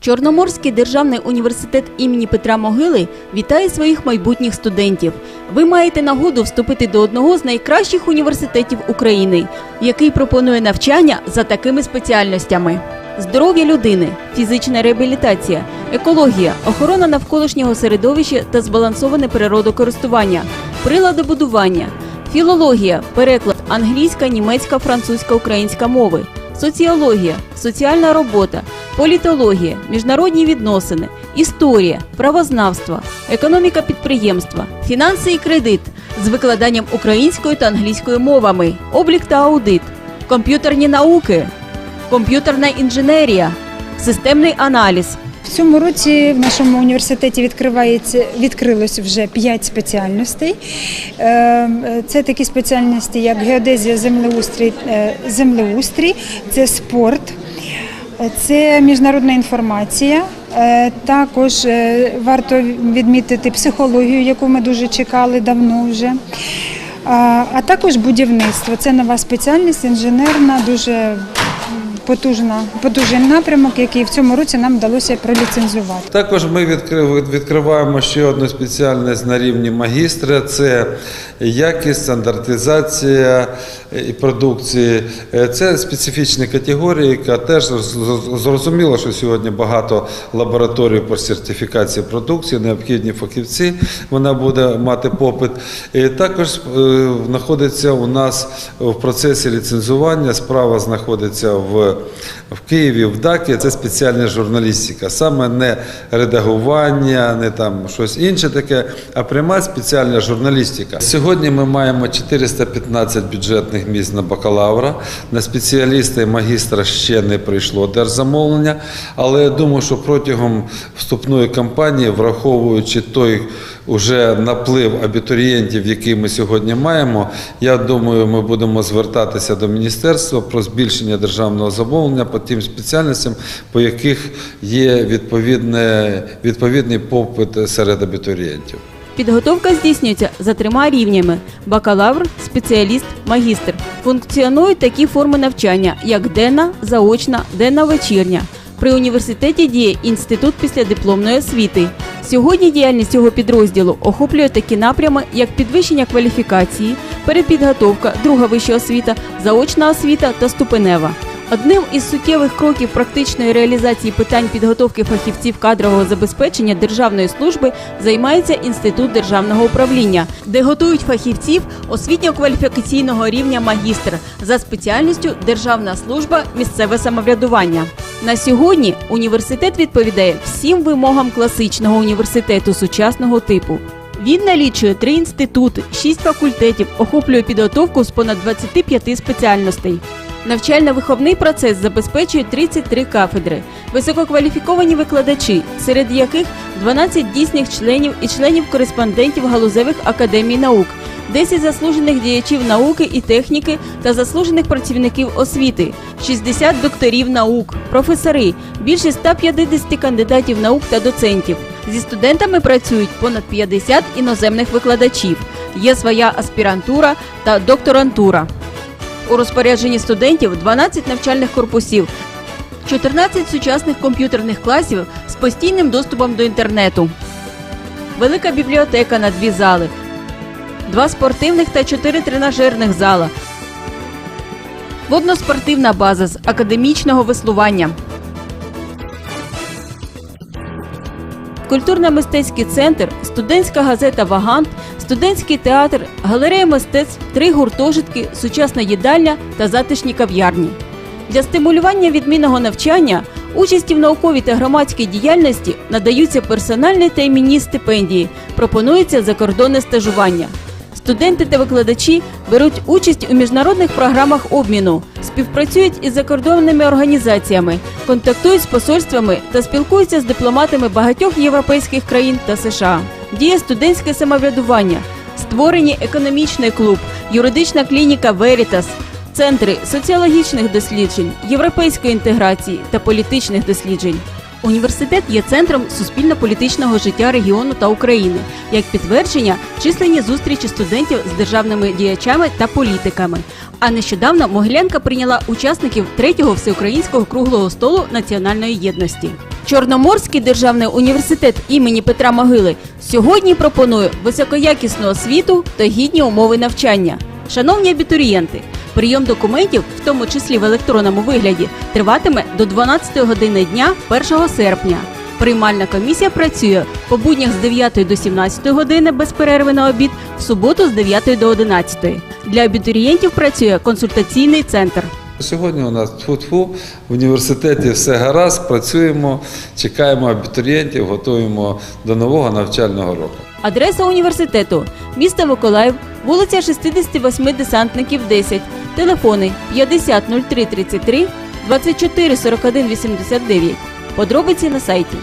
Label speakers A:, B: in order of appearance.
A: Чорноморський державний університет імені Петра Могили вітає своїх майбутніх студентів. Ви маєте нагоду вступити до одного з найкращих університетів України, який пропонує навчання за такими спеціальностями: здоров'я людини, фізична реабілітація, екологія, охорона навколишнього середовища та збалансоване природокористування, приладобудування, філологія, переклад англійська, німецька, французька, українська мови соціологія, соціальна робота, політологія, міжнародні відносини, історія, правознавство, економіка підприємства, фінанси і кредит з викладанням українською та англійською мовами, облік та аудит, комп'ютерні науки, комп'ютерна інженерія, системний аналіз.
B: Цьому році в нашому університеті відкривається відкрилось вже п'ять спеціальностей. Е, Це такі спеціальності, як геодезія, землеустрій, е, землеустрій, це спорт, це міжнародна інформація. е, Також варто відмітити психологію, яку ми дуже чекали давно вже. А також будівництво. Це нова спеціальність, інженерна, дуже потужна, потужний напрямок, який в цьому році нам вдалося проліцензувати.
C: Також ми відкрив- відкриваємо ще одну спеціальність на рівні магістра: це якість, стандартизація продукції. Е, Це специфічні категорії, яка теж зрозуміло, що сьогодні багато лабораторій по сертифікації продукції, необхідні фахівці. Вона буде мати попит. І також е, знаходиться у нас в процесі ліцензування. Справа знаходиться в, в Києві, в ДАКі. Це спеціальна журналістика, саме не редагування, не там щось інше таке, а пряма спеціальна журналістика. Сьогодні ми маємо 415 бюджетних місць на бакалавра. На спеціаліста і магістра ще не прийшло держзамовлення, але я думаю, що протягом вступної кампанії, враховуючи той уже наплив абітурієнтів, який ми сьогодні маємо, я думаю, ми будемо звертатися до міністерства про збільшення державного замовлення по тим спеціальностям, по яких є відповідний попит серед абітурієнтів.
A: Підготовка здійснюється за трьома рівнями: бакалавр, спеціаліст, магістр. Функціонують такі форми навчання, як денна, заочна, денна вечірня. При університеті діє інститут післядипломної освіти. Сьогодні діяльність цього підрозділу охоплює такі напрями, як підвищення кваліфікації, перепідготовка, друга вища освіта, заочна освіта та ступенева. Одним із суттєвих кроків практичної реалізації питань підготовки фахівців кадрового забезпечення державної служби займається інститут державного управління, де готують фахівців освітньо-кваліфікаційного рівня магістр за спеціальністю Державна служба місцеве самоврядування. На сьогодні університет відповідає всім вимогам класичного університету сучасного типу. Він налічує три інститути, шість факультетів, охоплює підготовку з понад 25 спеціальностей. Навчально-виховний процес забезпечує 33 кафедри, висококваліфіковані викладачі, серед яких 12 дійсних членів і членів-кореспондентів галузевих академій наук, 10 заслужених діячів науки і техніки та заслужених працівників освіти, 60 докторів наук, професори, більше 150 кандидатів наук та доцентів. Зі студентами працюють понад 50 іноземних викладачів. Є своя аспірантура та докторантура. У розпорядженні студентів 12 навчальних корпусів, 14 сучасних комп'ютерних класів з постійним доступом до інтернету, велика бібліотека на дві зали, два спортивних та чотири тренажерних зала, водноспортивна база з академічного веслування. Культурно-мистецький центр, студентська газета Вагант, студентський театр, галерея мистецтв, три гуртожитки, сучасна їдальня та затишні кав'ярні. Для стимулювання відмінного навчання, участі в науковій та громадській діяльності надаються персональні та іменні стипендії, пропонується закордонне стажування. Студенти та викладачі беруть участь у міжнародних програмах обміну, співпрацюють із закордонними організаціями, контактують з посольствами та спілкуються з дипломатами багатьох європейських країн та США. Діє студентське самоврядування, створені економічний клуб, юридична клініка Veritas, центри соціологічних досліджень, європейської інтеграції та політичних досліджень. Університет є центром суспільно-політичного життя регіону та України, як підтвердження численні зустрічі студентів з державними діячами та політиками. А нещодавно Могилянка прийняла учасників третього всеукраїнського круглого столу національної єдності. Чорноморський державний університет імені Петра Могили сьогодні пропонує високоякісну освіту та гідні умови навчання. Шановні абітурієнти, прийом документів, в тому числі в електронному вигляді, триватиме до 12 години дня 1 серпня. Приймальна комісія працює по буднях з 9 до 17 години без перерви на обід, в суботу з 9 до 11. Для абітурієнтів працює консультаційний центр.
C: Сьогодні у нас тфу-тфу, в університеті все гаразд, працюємо, чекаємо абітурієнтів, готуємо до нового навчального року.
A: Адреса університету місто Миколаїв, вулиця 68 десантників 10, телефони 50 03 33, 24 41 89. Подробиці на сайті.